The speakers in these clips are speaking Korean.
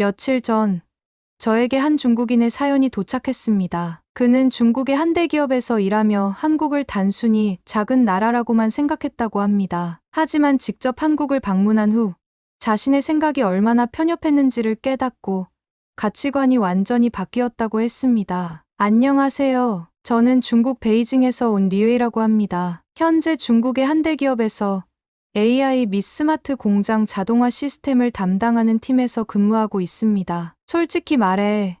며칠 전 저에게 한 중국인의 사연이 도착했습니다. 그는 중국의 한 대기업에서 일하며 한국을 단순히 작은 나라라고만 생각했다고 합니다. 하지만 직접 한국을 방문한 후 자신의 생각이 얼마나 편협했는지를 깨닫고 가치관이 완전히 바뀌었다고 했습니다. 안녕하세요. 저는 중국 베이징에서 온 리웨이라고 합니다. 현재 중국의 한 대기업에서 AI 및 스마트 공장 자동화 시스템을 담당하는 팀에서 근무하고 있습니다. 솔직히 말해,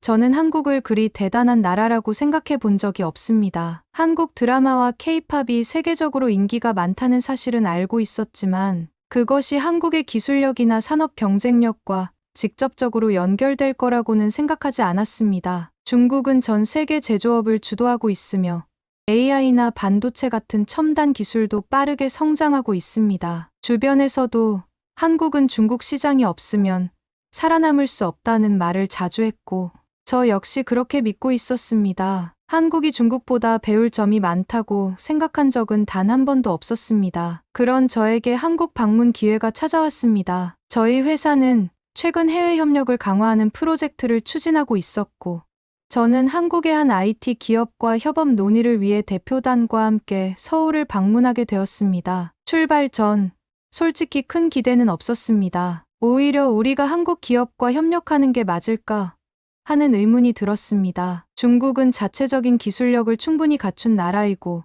저는 한국을 그리 대단한 나라라고 생각해 본 적이 없습니다. 한국 드라마와 케이팝이 세계적으로 인기가 많다는 사실은 알고 있었지만, 그것이 한국의 기술력이나 산업 경쟁력과 직접적으로 연결될 거라고는 생각하지 않았습니다. 중국은 전 세계 제조업을 주도하고 있으며 AI나 반도체 같은 첨단 기술도 빠르게 성장하고 있습니다. 주변에서도 한국은 중국 시장이 없으면 살아남을 수 없다는 말을 자주 했고, 저 역시 그렇게 믿고 있었습니다. 한국이 중국보다 배울 점이 많다고 생각한 적은 단 한 번도 없었습니다. 그런 저에게 한국 방문 기회가 찾아왔습니다. 저희 회사는 최근 해외 협력을 강화하는 프로젝트를 추진하고 있었고, 저는 한국의 한 IT 기업과 협업 논의를 위해 대표단과 함께 서울을 방문하게 되었습니다. 출발 전 솔직히 큰 기대는 없었습니다. 오히려 우리가 한국 기업과 협력하는 게 맞을까 하는 의문이 들었습니다. 중국은 자체적인 기술력을 충분히 갖춘 나라이고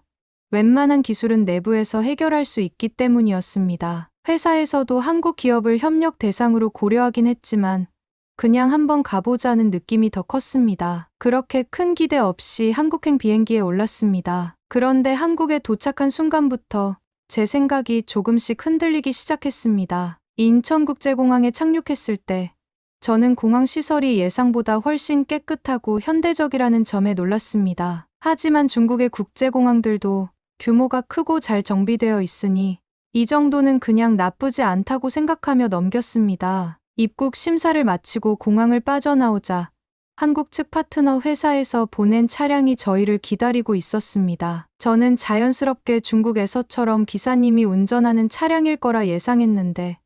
웬만한 기술은 내부에서 해결할 수 있기 때문이었습니다. 회사에서도 한국 기업을 협력 대상으로 고려하긴 했지만 그냥 한번 가보자는 느낌이 더 컸습니다. 그렇게 큰 기대 없이 한국행 비행기에 올랐습니다. 그런데 한국에 도착한 순간부터 제 생각이 조금씩 흔들리기 시작했습니다. 인천국제공항에 착륙했을 때 저는 공항 시설이 예상보다 훨씬 깨끗하고 현대적이라는 점에 놀랐습니다. 하지만 중국의 국제공항들도 규모가 크고 잘 정비되어 있으니 이 정도는 그냥 나쁘지 않다고 생각하며 넘겼습니다. 입국 심사를 마치고 공항을 빠져나오자 한국 측 파트너 회사에서 보낸 차량이 저희를 기다리고 있었습니다. 저는 자연스럽게 중국에서처럼 기사님이 운전하는 차량일 거라 예상했는데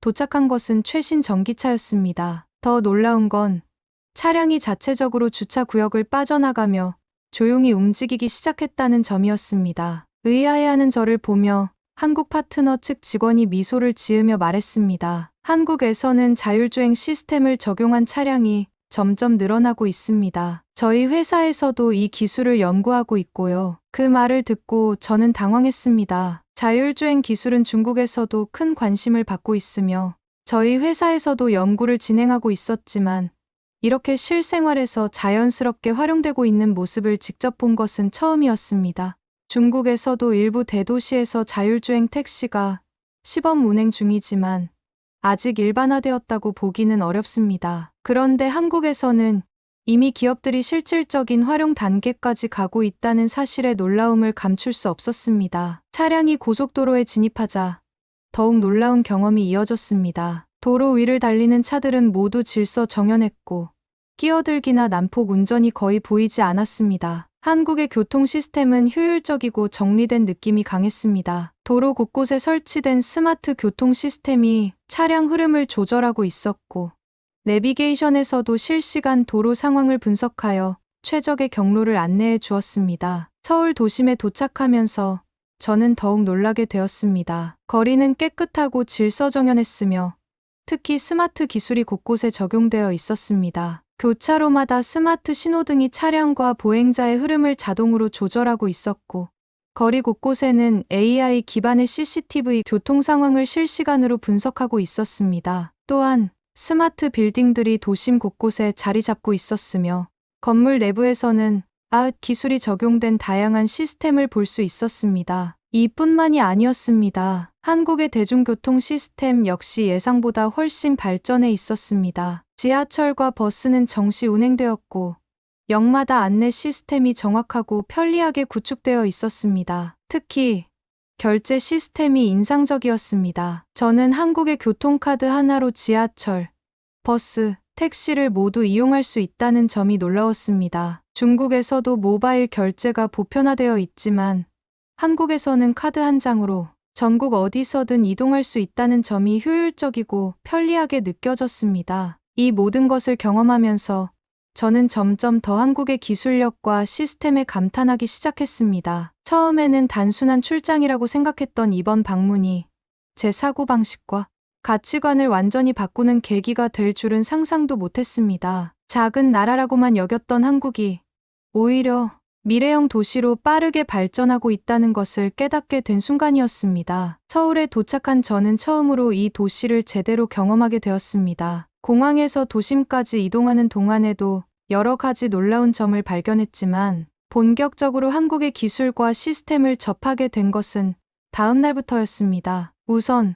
도착한 것은 최신 전기차였습니다. 더 놀라운 건 차량이 자체적으로 주차 구역을 빠져나가며 조용히 움직이기 시작했다는 점이었습니다. 의아해하는 저를 보며 한국 파트너 측 직원이 미소를 지으며 말했습니다. 한국에서는 자율주행 시스템을 적용한 차량이 점점 늘어나고 있습니다. 저희 회사에서도 이 기술을 연구하고 있고요. 그 말을 듣고 저는 당황했습니다. 자율주행 기술은 중국에서도 큰 관심을 받고 있으며 저희 회사에서도 연구를 진행하고 있었지만 이렇게 실생활에서 자연스럽게 활용되고 있는 모습을 직접 본 것은 처음이었습니다. 중국에서도 일부 대도시에서 자율주행 택시가 시범 운행 중이지만 아직 일반화되었다고 보기는 어렵습니다. 그런데 한국에서는 이미 기업들이 실질적인 활용 단계까지 가고 있다는 사실에 놀라움을 감출 수 없었습니다. 차량이 고속도로에 진입하자 더욱 놀라운 경험이 이어졌습니다. 도로 위를 달리는 차들은 모두 질서 정연했고 끼어들기나 난폭 운전이 거의 보이지 않았습니다. 한국의 교통 시스템은 효율적이고 정리된 느낌이 강했습니다. 도로 곳곳에 설치된 스마트 교통 시스템이 차량 흐름을 조절하고 있었고, 내비게이션에서도 실시간 도로 상황을 분석하여 최적의 경로를 안내해 주었습니다. 서울 도심에 도착하면서 저는 더욱 놀라게 되었습니다. 거리는 깨끗하고 질서정연했으며 특히 스마트 기술이 곳곳에 적용되어 있었습니다. 교차로마다 스마트 신호등이 차량과 보행자의 흐름을 자동으로 조절하고 있었고, 거리 곳곳에는 AI 기반의 CCTV 교통 상황을 실시간으로 분석하고 있었습니다. 또한 스마트 빌딩들이 도심 곳곳에 자리 잡고 있었으며, 건물 내부에서는 아웃 기술이 적용된 다양한 시스템을 볼 수 있었습니다. 이뿐만이 아니었습니다. 한국의 대중교통 시스템 역시 예상보다 훨씬 발전해 있었습니다. 지하철과 버스는 정시 운행되었고, 역마다 안내 시스템이 정확하고 편리하게 구축되어 있었습니다. 특히, 결제 시스템이 인상적이었습니다. 저는 한국의 교통카드 하나로 지하철, 버스, 택시를 모두 이용할 수 있다는 점이 놀라웠습니다. 중국에서도 모바일 결제가 보편화되어 있지만, 한국에서는 카드 한 장으로 전국 어디서든 이동할 수 있다는 점이 효율적이고 편리하게 느껴졌습니다. 이 모든 것을 경험하면서 저는 점점 더 한국의 기술력과 시스템에 감탄하기 시작했습니다. 처음에는 단순한 출장이라고 생각했던 이번 방문이 제 사고방식과 가치관을 완전히 바꾸는 계기가 될 줄은 상상도 못했습니다. 작은 나라라고만 여겼던 한국이 오히려 미래형 도시로 빠르게 발전하고 있다는 것을 깨닫게 된 순간이었습니다. 서울에 도착한 저는 처음으로 이 도시를 제대로 경험하게 되었습니다. 공항에서 도심까지 이동하는 동안에도 여러 가지 놀라운 점을 발견했지만 본격적으로 한국의 기술과 시스템을 접하게 된 것은 다음 날부터였습니다. 우선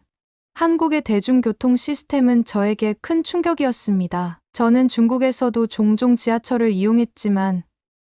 한국의 대중교통 시스템은 저에게 큰 충격이었습니다. 저는 중국에서도 종종 지하철을 이용했지만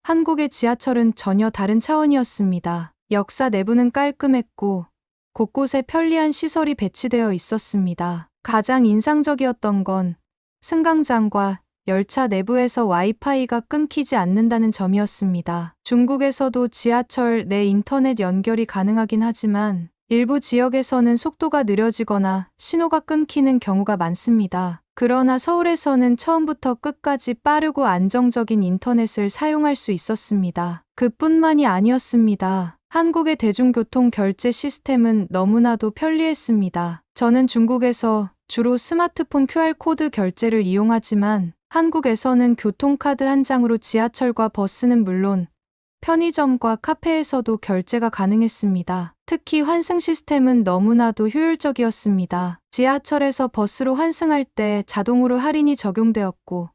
한국의 지하철은 전혀 다른 차원이었습니다. 역사 내부는 깔끔했고 곳곳에 편리한 시설이 배치되어 있었습니다. 가장 인상적이었던 건 승강장과 열차 내부에서 와이파이가 끊기지 않는다는 점이었습니다. 중국에서도 지하철 내 인터넷 연결이 가능하긴 하지만 일부 지역에서는 속도가 느려지거나 신호가 끊기는 경우가 많습니다. 그러나 서울에서는 처음부터 끝까지 빠르고 안정적인 인터넷을 사용할 수 있었습니다. 그뿐만이 아니었습니다. 한국의 대중교통 결제 시스템은 너무나도 편리했습니다. 저는 중국에서 주로 스마트폰 QR코드 결제를 이용하지만 한국에서는 교통카드 한 장으로 지하철과 버스는 물론 편의점과 카페에서도 결제가 가능했습니다. 특히 환승 시스템은 너무나도 효율적이었습니다. 지하철에서 버스로 환승할 때 자동으로 할인이 적용되었고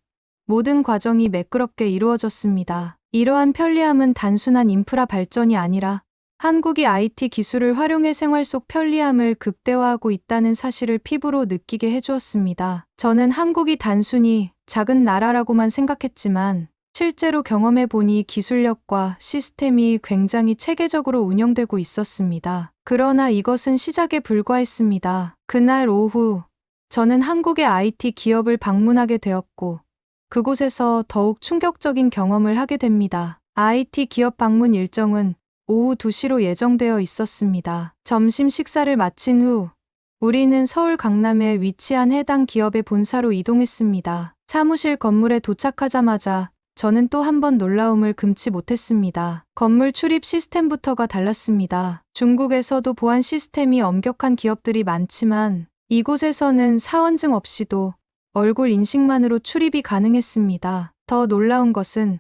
모든 과정이 매끄럽게 이루어졌습니다. 이러한 편리함은 단순한 인프라 발전이 아니라 한국이 IT 기술을 활용해 생활 속 편리함을 극대화하고 있다는 사실을 피부로 느끼게 해주었습니다. 저는 한국이 단순히 작은 나라라고만 생각했지만 실제로 경험해 보니 기술력과 시스템이 굉장히 체계적으로 운영되고 있었습니다. 그러나 이것은 시작에 불과했습니다. 그날 오후 저는 한국의 IT 기업을 방문하게 되었고 그곳에서 더욱 충격적인 경험을 하게 됩니다. IT 기업 방문 일정은 오후 2시로 예정되어 있었습니다. 점심 식사를 마친 후 우리는 서울 강남에 위치한 해당 기업의 본사로 이동했습니다. 사무실 건물에 도착하자마자 저는 또 한 번 놀라움을 금치 못했습니다. 건물 출입 시스템부터가 달랐습니다. 중국에서도 보안 시스템이 엄격한 기업들이 많지만 이곳에서는 사원증 없이도 얼굴 인식만으로 출입이 가능했습니다. 더 놀라운 것은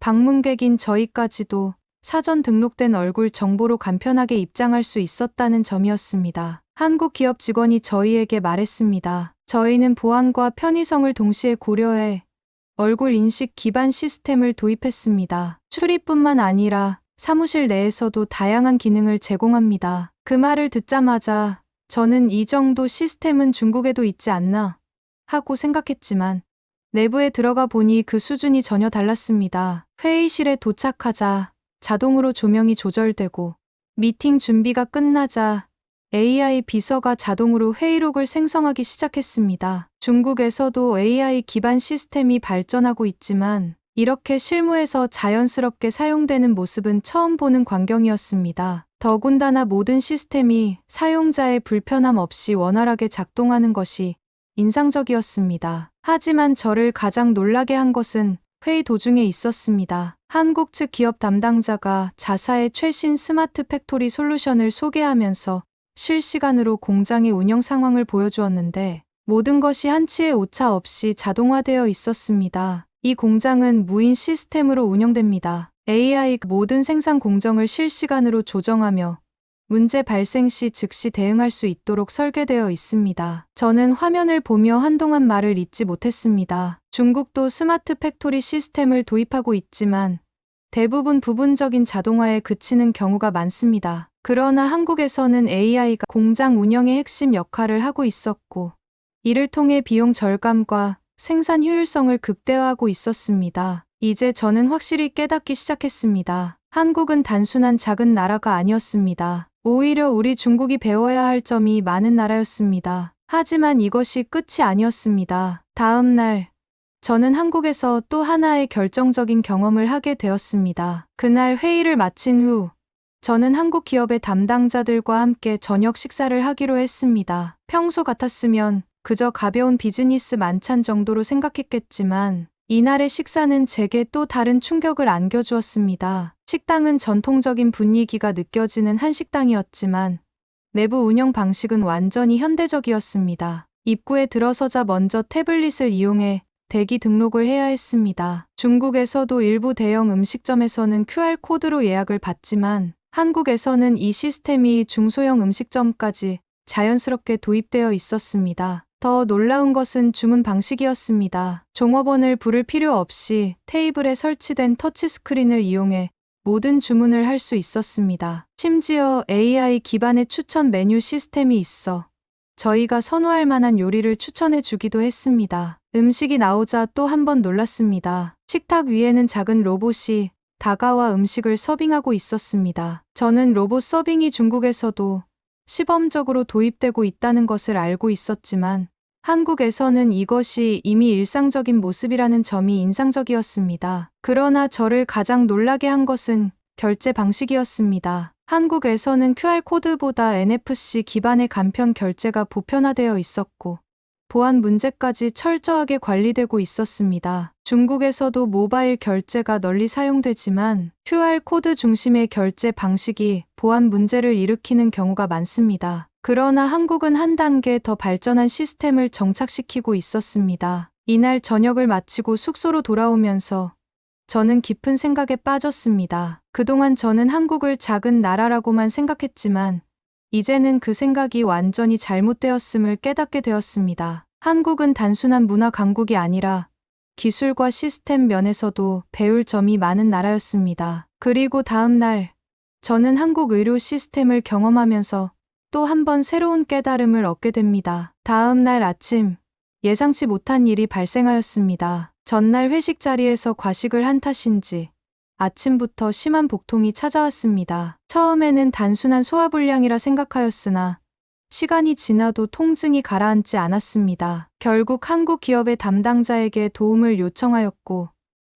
방문객인 저희까지도 사전 등록된 얼굴 정보로 간편하게 입장할 수 있었다는 점이었습니다. 한국 기업 직원이 저희에게 말했습니다. 저희는 보안과 편의성을 동시에 고려해 얼굴 인식 기반 시스템을 도입했습니다. 출입뿐만 아니라 사무실 내에서도 다양한 기능을 제공합니다. 그 말을 듣자마자 저는 이 정도 시스템은 중국에도 있지 않나 하고 생각했지만 내부에 들어가 보니 그 수준이 전혀 달랐습니다. 회의실에 도착하자 자동으로 조명이 조절되고 미팅 준비가 끝나자 AI 비서가 자동으로 회의록을 생성하기 시작했습니다. 중국에서도 AI 기반 시스템이 발전하고 있지만 이렇게 실무에서 자연스럽게 사용되는 모습은 처음 보는 광경이었습니다. 더군다나 모든 시스템이 사용자의 불편함 없이 원활하게 작동하는 것이 인상적이었습니다. 하지만 저를 가장 놀라게 한 것은 회의 도중에 있었습니다. 한국 측 기업 담당자가 자사의 최신 스마트 팩토리 솔루션을 소개하면서 실시간으로 공장의 운영 상황을 보여주었는데 모든 것이 한치의 오차 없이 자동화되어 있었습니다. 이 공장은 무인 시스템으로 운영됩니다. AI 모든 생산 공정을 실시간으로 조정하며 문제 발생 시 즉시 대응할 수 있도록 설계되어 있습니다. 저는 화면을 보며 한동안 말을 잇지 못했습니다. 중국도 스마트 팩토리 시스템을 도입하고 있지만 대부분 부분적인 자동화에 그치는 경우가 많습니다. 그러나 한국에서는 AI가 공장 운영의 핵심 역할을 하고 있었고, 이를 통해 비용 절감과 생산 효율성을 극대화하고 있었습니다. 이제 저는 확실히 깨닫기 시작했습니다. 한국은 단순한 작은 나라가 아니었습니다. 오히려 우리 중국이 배워야 할 점이 많은 나라였습니다. 하지만 이것이 끝이 아니었습니다. 다음 날, 저는 한국에서 또 하나의 결정적인 경험을 하게 되었습니다. 그날 회의를 마친 후, 저는 한국 기업의 담당자들과 함께 저녁 식사를 하기로 했습니다. 평소 같았으면 그저 가벼운 비즈니스 만찬 정도로 생각했겠지만 이날의 식사는 제게 또 다른 충격을 안겨주었습니다. 식당은 전통적인 분위기가 느껴지는 한식당이었지만 내부 운영 방식은 완전히 현대적이었습니다. 입구에 들어서자 먼저 태블릿을 이용해 대기 등록을 해야 했습니다. 중국에서도 일부 대형 음식점에서는 QR코드로 예약을 받지만 한국에서는 이 시스템이 중소형 음식점까지 자연스럽게 도입되어 있었습니다. 더 놀라운 것은 주문 방식이었습니다. 종업원을 부를 필요 없이 테이블에 설치된 터치스크린을 이용해 모든 주문을 할 수 있었습니다. 심지어 AI 기반의 추천 메뉴 시스템이 있어 저희가 선호할 만한 요리를 추천해 주기도 했습니다. 음식이 나오자 또 한 번 놀랐습니다. 식탁 위에는 작은 로봇이 다가와 음식을 서빙하고 있었습니다. 저는 로봇 서빙이 중국에서도 시범적으로 도입되고 있다는 것을 알고 있었지만 한국에서는 이것이 이미 일상적인 모습이라는 점이 인상적이었습니다. 그러나 저를 가장 놀라게 한 것은 결제 방식이었습니다. 한국에서는 QR코드보다 NFC 기반의 간편 결제가 보편화되어 있었고, 보안 문제까지 철저하게 관리되고 있었습니다. 중국에서도 모바일 결제가 널리 사용되지만 QR코드 중심의 결제 방식이 보안 문제를 일으키는 경우가 많습니다. 그러나 한국은 한 단계 더 발전한 시스템을 정착시키고 있었습니다. 이날 저녁을 마치고 숙소로 돌아오면서 저는 깊은 생각에 빠졌습니다. 그동안 저는 한국을 작은 나라라고만 생각했지만 이제는 그 생각이 완전히 잘못되었음을 깨닫게 되었습니다. 한국은 단순한 문화 강국이 아니라 기술과 시스템 면에서도 배울 점이 많은 나라였습니다. 그리고 다음 날 저는 한국 의료 시스템을 경험하면서 또 한 번 새로운 깨달음을 얻게 됩니다. 다음 날 아침 예상치 못한 일이 발생하였습니다. 전날 회식 자리에서 과식을 한 탓인지 아침부터 심한 복통이 찾아왔습니다. 처음에는 단순한 소화불량이라 생각하였으나 시간이 지나도 통증이 가라앉지 않았습니다. 결국 한국 기업의 담당자에게 도움을 요청하였고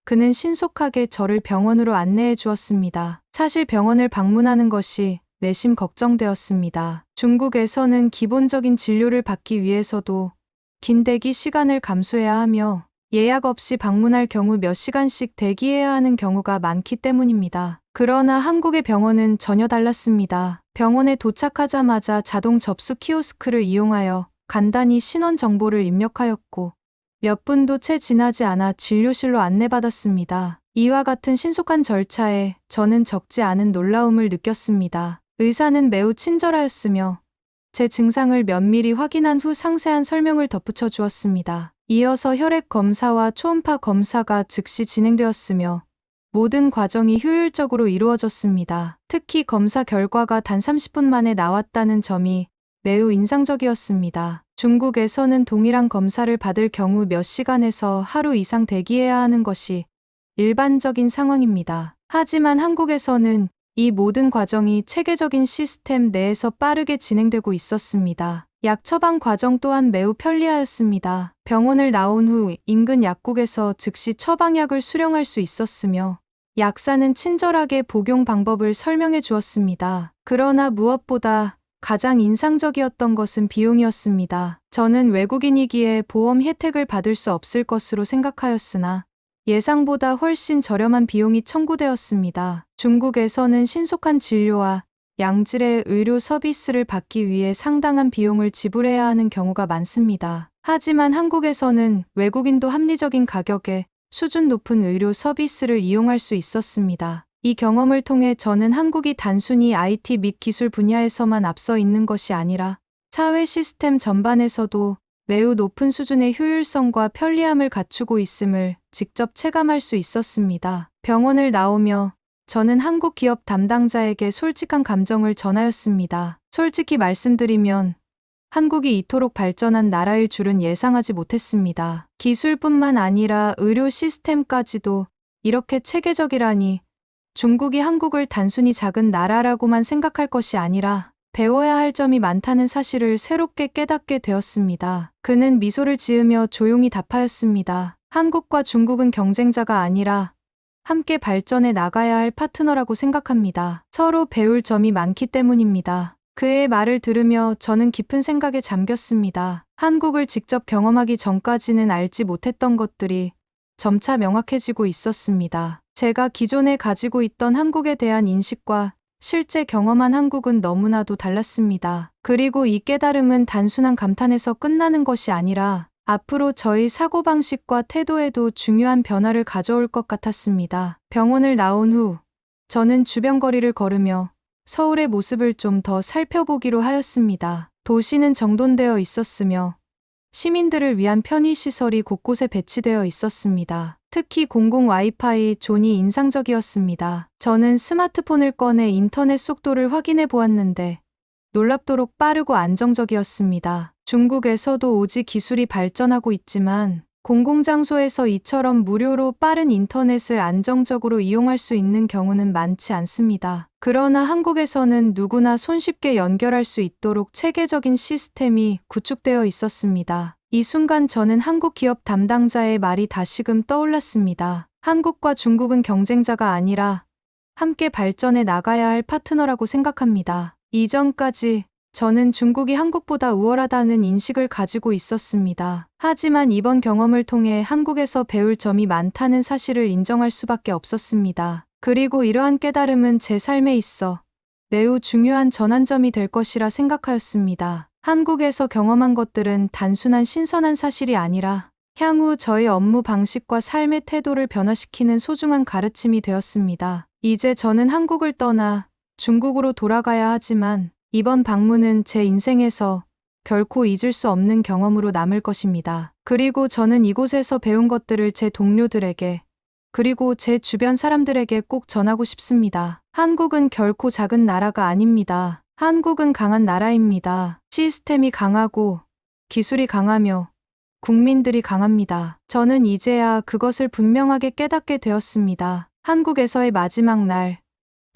그는 신속하게 저를 병원으로 안내해 주었습니다. 사실 병원을 방문하는 것이 내심 걱정되었습니다. 중국에서는 기본적인 진료를 받기 위해서도 긴 대기 시간을 감수해야 하며 예약 없이 방문할 경우 몇 시간씩 대기해야 하는 경우가 많기 때문입니다. 그러나 한국의 병원은 전혀 달랐습니다. 병원에 도착하자마자 자동 접수 키오스크를 이용하여 간단히 신원 정보를 입력하였고 몇 분도 채 지나지 않아 진료실로 안내받았습니다. 이와 같은 신속한 절차에 저는 적지 않은 놀라움을 느꼈습니다. 의사는 매우 친절하였으며 제 증상을 면밀히 확인한 후 상세한 설명을 덧붙여 주었습니다. 이어서 혈액 검사와 초음파 검사가 즉시 진행되었으며 모든 과정이 효율적으로 이루어졌습니다. 특히 검사 결과가 단 30분 만에 나왔다는 점이 매우 인상적이었습니다. 중국에서는 동일한 검사를 받을 경우 몇 시간에서 하루 이상 대기해야 하는 것이 일반적인 상황입니다. 하지만 한국에서는 이 모든 과정이 체계적인 시스템 내에서 빠르게 진행되고 있었습니다. 약 처방 과정 또한 매우 편리하였습니다. 병원을 나온 후 인근 약국에서 즉시 처방약을 수령할 수 있었으며 약사는 친절하게 복용 방법을 설명해 주었습니다. 그러나 무엇보다 가장 인상적이었던 것은 비용이었습니다. 저는 외국인이기에 보험 혜택을 받을 수 없을 것으로 생각하였으나 예상보다 훨씬 저렴한 비용이 청구되었습니다. 중국에서는 신속한 진료와 양질의 의료 서비스를 받기 위해 상당한 비용을 지불해야 하는 경우가 많습니다. 하지만 한국에서는 외국인도 합리적인 가격에 수준 높은 의료 서비스를 이용할 수 있었습니다. 이 경험을 통해 저는 한국이 단순히 IT 및 기술 분야에서만 앞서 있는 것이 아니라 사회 시스템 전반에서도 매우 높은 수준의 효율성과 편리함을 갖추고 있음을 직접 체감할 수 있었습니다. 병원을 나오며 저는 한국 기업 담당자에게 솔직한 감정을 전하였습니다. 솔직히 말씀드리면 한국이 이토록 발전한 나라일 줄은 예상하지 못했습니다. 기술뿐만 아니라 의료 시스템까지도 이렇게 체계적이라니 중국이 한국을 단순히 작은 나라라고만 생각할 것이 아니라 배워야 할 점이 많다는 사실을 새롭게 깨닫게 되었습니다. 그는 미소를 지으며 조용히 답하였습니다. 한국과 중국은 경쟁자가 아니라 함께 발전해 나가야 할 파트너라고 생각합니다. 서로 배울 점이 많기 때문입니다. 그의 말을 들으며 저는 깊은 생각에 잠겼습니다. 한국을 직접 경험하기 전까지는 알지 못했던 것들이 점차 명확해지고 있었습니다. 제가 기존에 가지고 있던 한국에 대한 인식과 실제 경험한 한국은 너무나도 달랐습니다. 그리고 이 깨달음은 단순한 감탄에서 끝나는 것이 아니라 앞으로 저희 사고방식과 태도에도 중요한 변화를 가져올 것 같았습니다. 병원을 나온 후 저는 주변 거리를 걸으며 서울의 모습을 좀 더 살펴보기로 하였습니다. 도시는 정돈되어 있었으며 시민들을 위한 편의시설이 곳곳에 배치되어 있었습니다. 특히 공공 와이파이 존이 인상적이었습니다. 저는 스마트폰을 꺼내 인터넷 속도를 확인해 보았는데 놀랍도록 빠르고 안정적이었습니다. 중국에서도 오지 기술이 발전하고 있지만 공공장소에서 이처럼 무료로 빠른 인터넷을 안정적으로 이용할 수 있는 경우는 많지 않습니다. 그러나 한국에서는 누구나 손쉽게 연결할 수 있도록 체계적인 시스템이 구축되어 있었습니다. 이 순간 저는 한국 기업 담당자의 말이 다시금 떠올랐습니다. 한국과 중국은 경쟁자가 아니라 함께 발전해 나가야 할 파트너라고 생각합니다. 이전까지 저는 중국이 한국보다 우월하다는 인식을 가지고 있었습니다. 하지만 이번 경험을 통해 한국에서 배울 점이 많다는 사실을 인정할 수밖에 없었습니다. 그리고 이러한 깨달음은 제 삶에 있어 매우 중요한 전환점이 될 것이라 생각하였습니다. 한국에서 경험한 것들은 단순한 신선한 사실이 아니라 향후 저의 업무 방식과 삶의 태도를 변화시키는 소중한 가르침이 되었습니다. 이제 저는 한국을 떠나 중국으로 돌아가야 하지만 이번 방문은 제 인생에서 결코 잊을 수 없는 경험으로 남을 것입니다. 그리고 저는 이곳에서 배운 것들을 제 동료들에게 그리고 제 주변 사람들에게 꼭 전하고 싶습니다. 한국은 결코 작은 나라가 아닙니다. 한국은 강한 나라입니다. 시스템이 강하고 기술이 강하며 국민들이 강합니다. 저는 이제야 그것을 분명하게 깨닫게 되었습니다. 한국에서의 마지막 날,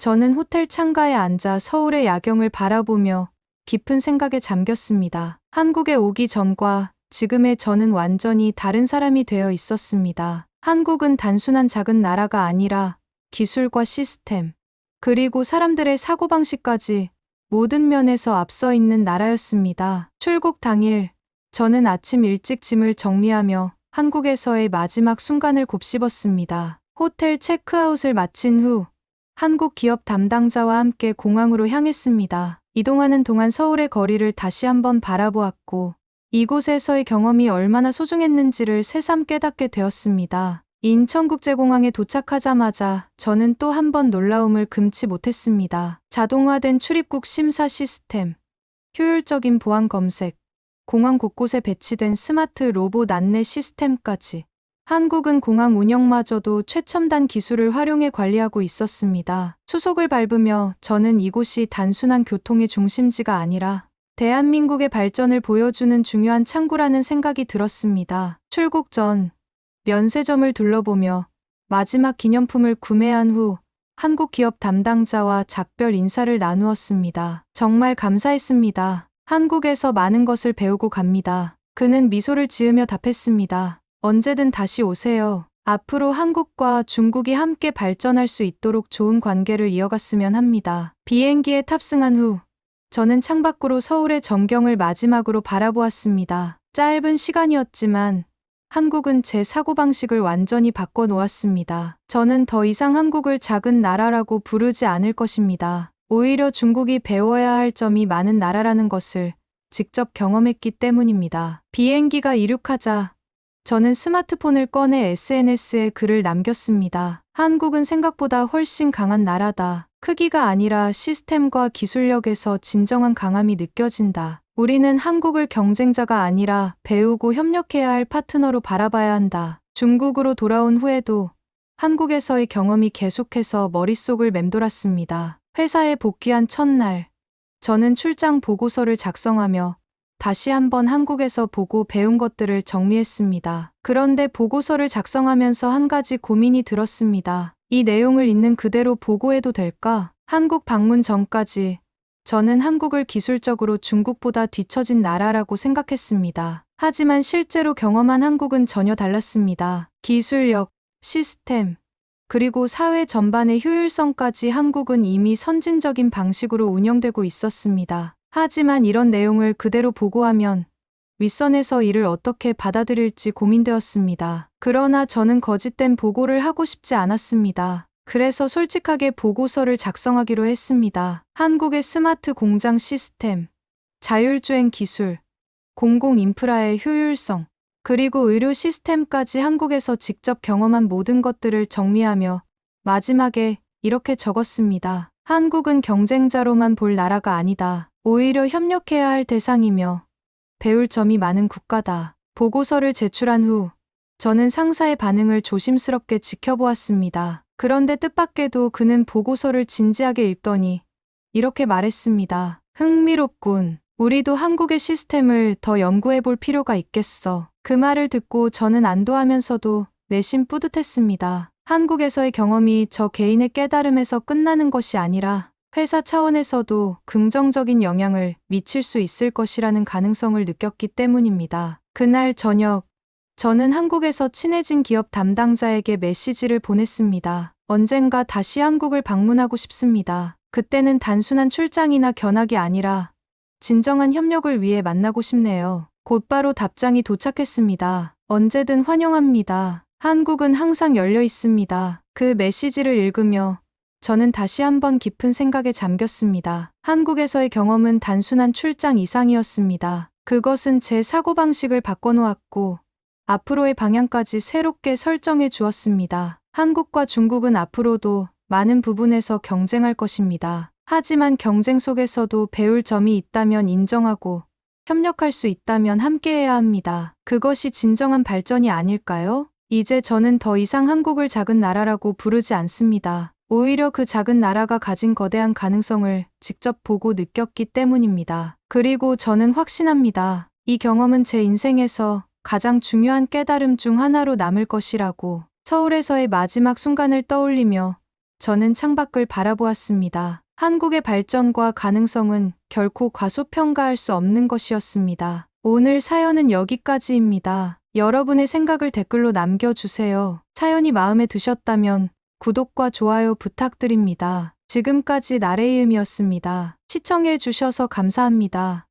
저는 호텔 창가에 앉아 서울의 야경을 바라보며 깊은 생각에 잠겼습니다. 한국에 오기 전과 지금의 저는 완전히 다른 사람이 되어 있었습니다. 한국은 단순한 작은 나라가 아니라 기술과 시스템, 그리고 사람들의 사고방식까지 모든 면에서 앞서 있는 나라였습니다. 출국 당일, 저는 아침 일찍 짐을 정리하며 한국에서의 마지막 순간을 곱씹었습니다. 호텔 체크아웃을 마친 후 한국 기업 담당자와 함께 공항으로 향했습니다. 이동하는 동안 서울의 거리를 다시 한번 바라보았고 이곳에서의 경험이 얼마나 소중했는지를 새삼 깨닫게 되었습니다. 인천국제공항에 도착하자마자 저는 또 한 번 놀라움을 금치 못했습니다. 자동화된 출입국 심사 시스템, 효율적인 보안 검색, 공항 곳곳에 배치된 스마트 로봇 안내 시스템까지 한국은 공항 운영마저도 최첨단 기술을 활용해 관리하고 있었습니다. 수속을 밟으며 저는 이곳이 단순한 교통의 중심지가 아니라 대한민국의 발전을 보여주는 중요한 창구라는 생각이 들었습니다. 출국 전 면세점을 둘러보며 마지막 기념품을 구매한 후 한국 기업 담당자와 작별 인사를 나누었습니다. 정말 감사했습니다. 한국에서 많은 것을 배우고 갑니다. 그는 미소를 지으며 답했습니다. 언제든 다시 오세요. 앞으로 한국과 중국이 함께 발전할 수 있도록 좋은 관계를 이어갔으면 합니다. 비행기에 탑승한 후 저는 창밖으로 서울의 전경을 마지막으로 바라보았습니다. 짧은 시간이었지만 한국은 제 사고방식을 완전히 바꿔놓았습니다. 저는 더 이상 한국을 작은 나라라고 부르지 않을 것입니다. 오히려 중국이 배워야 할 점이 많은 나라라는 것을 직접 경험했기 때문입니다. 비행기가 이륙하자 저는 스마트폰을 꺼내 SNS에 글을 남겼습니다. 한국은 생각보다 훨씬 강한 나라다. 크기가 아니라 시스템과 기술력에서 진정한 강함이 느껴진다. 우리는 한국을 경쟁자가 아니라 배우고 협력해야 할 파트너로 바라봐야 한다. 중국으로 돌아온 후에도 한국에서의 경험이 계속해서 머릿속을 맴돌았습니다. 회사에 복귀한 첫날, 저는 출장 보고서를 작성하며 다시 한번 한국에서 보고 배운 것들을 정리했습니다. 그런데 보고서를 작성하면서 한 가지 고민이 들었습니다. 이 내용을 있는 그대로 보고해도 될까? 한국 방문 전까지 저는 한국을 기술적으로 중국보다 뒤처진 나라라고 생각했습니다. 하지만 실제로 경험한 한국은 전혀 달랐습니다. 기술력, 시스템, 그리고 사회 전반의 효율성까지 한국은 이미 선진적인 방식으로 운영되고 있었습니다. 하지만 이런 내용을 그대로 보고하면 윗선에서 이를 어떻게 받아들일지 고민되었습니다. 그러나 저는 거짓된 보고를 하고 싶지 않았습니다. 그래서 솔직하게 보고서를 작성하기로 했습니다. 한국의 스마트 공장 시스템, 자율주행 기술, 공공 인프라의 효율성, 그리고 의료 시스템까지 한국에서 직접 경험한 모든 것들을 정리하며 마지막에 이렇게 적었습니다. 한국은 경쟁자로만 볼 나라가 아니다. 오히려 협력해야 할 대상이며 배울 점이 많은 국가다. 보고서를 제출한 후 저는 상사의 반응을 조심스럽게 지켜보았습니다. 그런데 뜻밖에도 그는 보고서를 진지하게 읽더니 이렇게 말했습니다. 흥미롭군. 우리도 한국의 시스템을 더 연구해 볼 필요가 있겠어. 그 말을 듣고 저는 안도하면서도 내심 뿌듯했습니다. 한국에서의 경험이 저 개인의 깨달음에서 끝나는 것이 아니라 회사 차원에서도 긍정적인 영향을 미칠 수 있을 것이라는 가능성을 느꼈기 때문입니다. 그날 저녁, 저는 한국에서 친해진 기업 담당자에게 메시지를 보냈습니다. 언젠가 다시 한국을 방문하고 싶습니다. 그때는 단순한 출장이나 견학이 아니라 진정한 협력을 위해 만나고 싶네요. 곧바로 답장이 도착했습니다. 언제든 환영합니다. 한국은 항상 열려 있습니다. 그 메시지를 읽으며 저는 다시 한번 깊은 생각에 잠겼습니다. 한국에서의 경험은 단순한 출장 이상이었습니다. 그것은 제 사고방식을 바꿔놓았고 앞으로의 방향까지 새롭게 설정해 주었습니다. 한국과 중국은 앞으로도 많은 부분에서 경쟁할 것입니다. 하지만 경쟁 속에서도 배울 점이 있다면 인정하고 협력할 수 있다면 함께해야 합니다. 그것이 진정한 발전이 아닐까요? 이제 저는 더 이상 한국을 작은 나라라고 부르지 않습니다. 오히려 그 작은 나라가 가진 거대한 가능성을 직접 보고 느꼈기 때문입니다. 그리고 저는 확신합니다. 이 경험은 제 인생에서 가장 중요한 깨달음 중 하나로 남을 것이라고 서울에서의 마지막 순간을 떠올리며 저는 창밖을 바라보았습니다. 한국의 발전과 가능성은 결코 과소평가할 수 없는 것이었습니다. 오늘 사연은 여기까지입니다. 여러분의 생각을 댓글로 남겨주세요. 사연이 마음에 드셨다면 구독과 좋아요 부탁드립니다. 지금까지 나레이음이었습니다. 시청해 주셔서 감사합니다.